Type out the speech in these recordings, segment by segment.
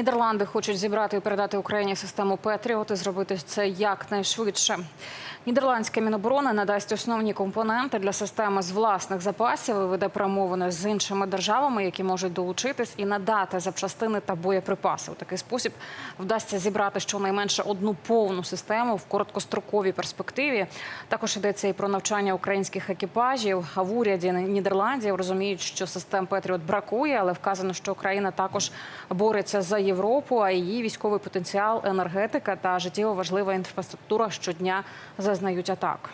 Нідерланди хочуть зібрати і передати Україні систему Петріот і зробити це якнайшвидше. Нідерландське міноборони надасть основні компоненти для системи з власних запасів і веде перемовини з іншими державами, які можуть долучитись і надати запчастини та боєприпаси. У такий спосіб вдасться зібрати щонайменше одну повну систему в короткостроковій перспективі. Також йдеться і про навчання українських екіпажів. А в уряді Нідерландів розуміють, що систем Петріот бракує, але вказано, що Україна також бореться за Європу, а її військовий потенціал, енергетика та життєво важлива інфраструктура щодня зазнають атак.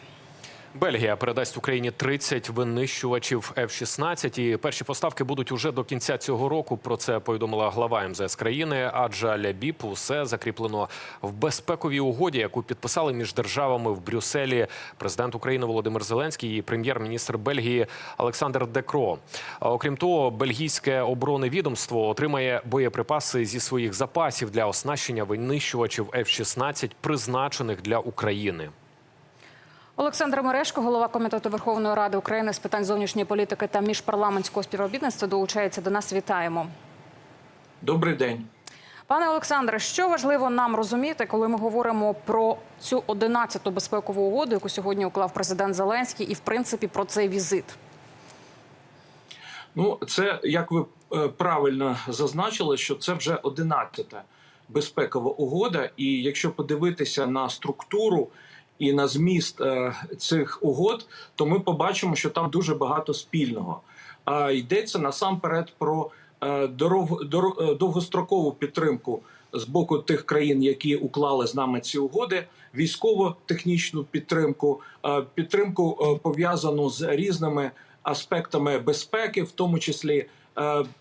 Бельгія передасть Україні 30 винищувачів F-16 і перші поставки будуть уже до кінця цього року. Про це повідомила глава МЗС країни. Адже Лябіп усе закріплено в безпековій угоді, яку підписали між державами в Брюсселі президент України Володимир Зеленський і прем'єр-міністр Бельгії Олександр Декро. Окрім того, бельгійське оборонне відомство отримає боєприпаси зі своїх запасів для оснащення винищувачів F-16, призначених для України. Олександр Мерешко, голова комітету Верховної Ради України з питань зовнішньої політики та міжпарламентського співробітництва, долучається до нас. Вітаємо. Добрий день. Пане Олександре, що важливо нам розуміти, коли ми говоримо про цю 11-ту безпекову угоду, яку сьогодні уклав президент Зеленський, і в принципі про цей візит? Ну, це як ви е, правильно зазначили, що це вже 11-та безпекова угода. І якщо подивитися на структуру і на зміст е, цих угод, то ми побачимо, що там дуже багато спільного. А йдеться насамперед про е, е, довгострокову підтримку з боку тих країн, які уклали з нами ці угоди, військово-технічну підтримку, підтримку пов'язану з різними аспектами безпеки, в тому числі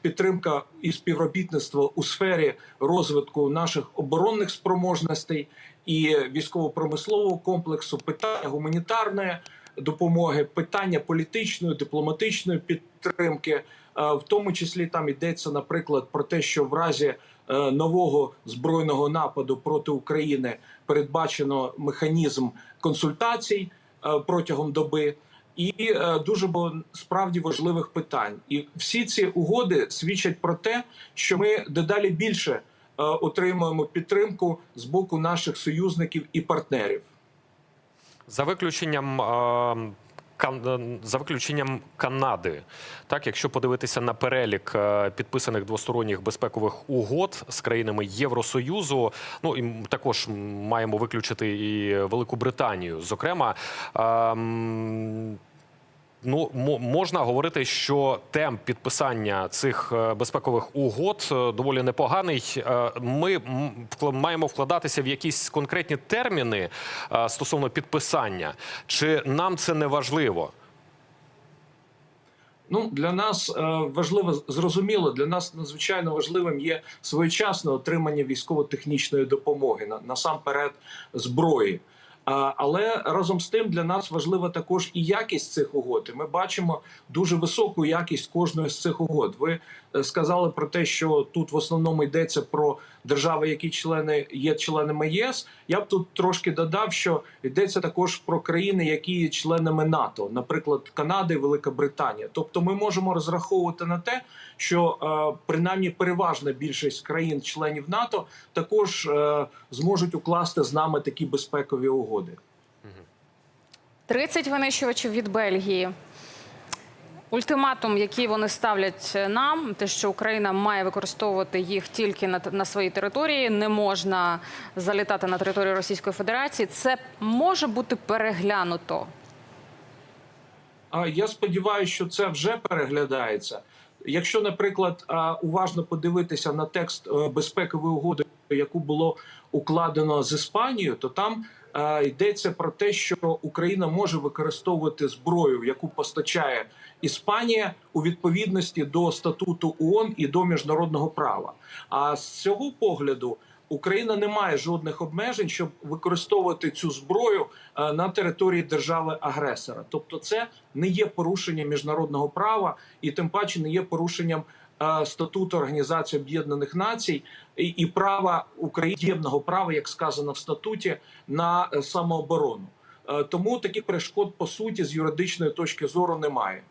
підтримка і співробітництво у сфері розвитку наших оборонних спроможностей і військово-промислового комплексу, питання гуманітарної допомоги, питання політичної, дипломатичної підтримки. Е, В тому числі там йдеться, наприклад, про те, що в разі е, нового збройного нападу проти України передбачено механізм консультацій е, протягом доби. І е, дуже справді важливих питань. І всі ці угоди свідчать про те, що ми дедалі більше е, отримуємо підтримку з боку наших союзників і партнерів. За виключенням. Е, За виключенням Канади, так якщо подивитися на перелік е, підписаних двосторонніх безпекових угод з країнами Євросоюзу, ну і також маємо виключити і Велику Британію. Зокрема, ем, Ну, можна говорити, що темп підписання цих е, безпекових угод е, доволі непоганий. Е, Ми маємо вкладатися в якісь конкретні терміни стосовно підписання. Чи нам це не важливо? Ну для нас важливо зрозуміло. Для нас надзвичайно важливим є своєчасне отримання військово-технічної допомоги на насамперед зброї. Але разом з тим для нас важлива також і якість цих угод. І Ми бачимо дуже високу якість кожної з цих угод. Ви е, сказали про те, що тут в основному йдеться про держави, які члени є членами ЄС. Я б тут трошки додав, що йдеться також про країни, які є членами НАТО, наприклад, Канада і Велика Британія. Тобто, ми можемо розраховувати на те, що е, принаймні переважна більшість країн-членів НАТО також е, зможуть укласти з нами такі безпекові угоди. 30 винищувачів від Бельгії. Ультиматум, який вони ставлять нам, те, що Україна має використовувати їх тільки на, на своїй території, не можна залітати на територію Російської Федерації. Це може бути переглянуто. А я сподіваюся, що це вже переглядається. Якщо, наприклад, уважно подивитися на текст е, безпекової угоди, яку було укладено з Іспанією, то там е, йдеться про те, що Україна може використовувати зброю, яку постачає Іспанія у відповідності до статуту ООН і до міжнародного права. А з цього погляду. Україна не має жодних обмежень, щоб використовувати цю зброю е, на території держави-агресора. Тобто, це не є порушенням міжнародного права і тим паче не є порушенням статуту Організації Об'єднаних Націй і, і права українського права, як сказано в статуті, на е, самооборону. Е, Тому таких перешкод по суті з юридичної точки зору немає.